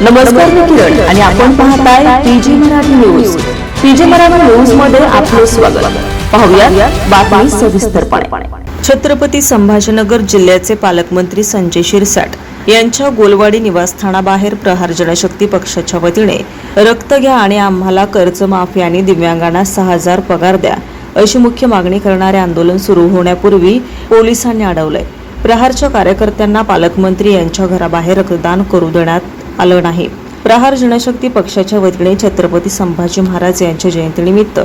नमस्कार मी किरण आणि आपण पाहताय PG Marathi news. PG Marathi न्यूजमध्ये आपले स्वागत. पाहूया बातमी सविस्तरपणे. छत्रपती संभाजीनगर जिल्ह्याचे पालकमंत्री संजय शिरसाट यांच्या गोलवाडी निवासस्थानाबाहेर प्रहार जनशक्ती पक्षाच्या वतीने रक्त घ्या आणि आम्हाला कर्जमाफी आणि दिव्यांगांना सहा हजार पगार द्या अशी मुख्य मागणी करणारे आंदोलन सुरू होण्यापूर्वी पोलिसांनी अडवलंय. प्रहारच्या कार्यकर्त्यांना पालकमंत्री यांच्या घराबाहेर रक्तदान करू देण्यात आलं नाही. प्रहार जनशक्ती पक्षाच्या वतीने छत्रपती संभाजी महाराज यांच्या जयंतीनिमित्त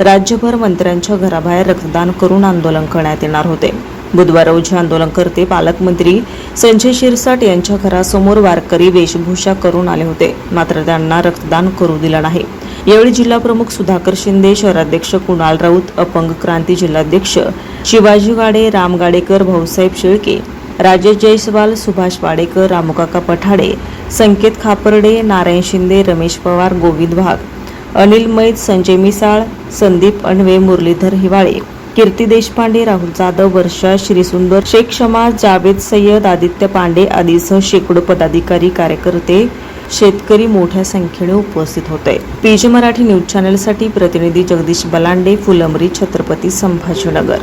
राज्यभर मंत्र्यांच्या घराबाहेर रक्तदान करून आंदोलन करण्यात येणार होते. बुधवार रोजी आंदोलनकर्ते पालकमंत्री संजय शिरसाट यांच्या घरासमोर वारकरी वेशभूषा करून आले होते. मात्र त्यांना रक्तदान करू दिलं नाही. यावेळी जिल्हाप्रमुख सुधाकर शिंदे शहराध्यक्ष कुणाल राऊत अपंग क्रांती जिल्हाध्यक्ष शिवाजी गाडे राम गाडेकर भाऊसाहेब शेळके राजेश जयस्वाल सुभाष वाडेकर रामकाका पठाडे संकेत खापर्डे नारायण शिंदे रमेश पवार गोविंद वाघ अनिल मैत संजय मिसाळ संदीप अणवे मुरलीधर हिवाळे कीर्ती देशपांडे राहुल जाधव वर्षा श्रीसुंदर शेख शमा जावेद सय्यद आदित्य पांडे आदीसह शेकडो पदाधिकारी कार्यकर्ते शेतकरी मोठ्या संख्येने उपस्थित होते. पीजी मराठी न्यूज चॅनलसाठी प्रतिनिधी जगदीश बलांडे फुलंबरी छत्रपती संभाजीनगर.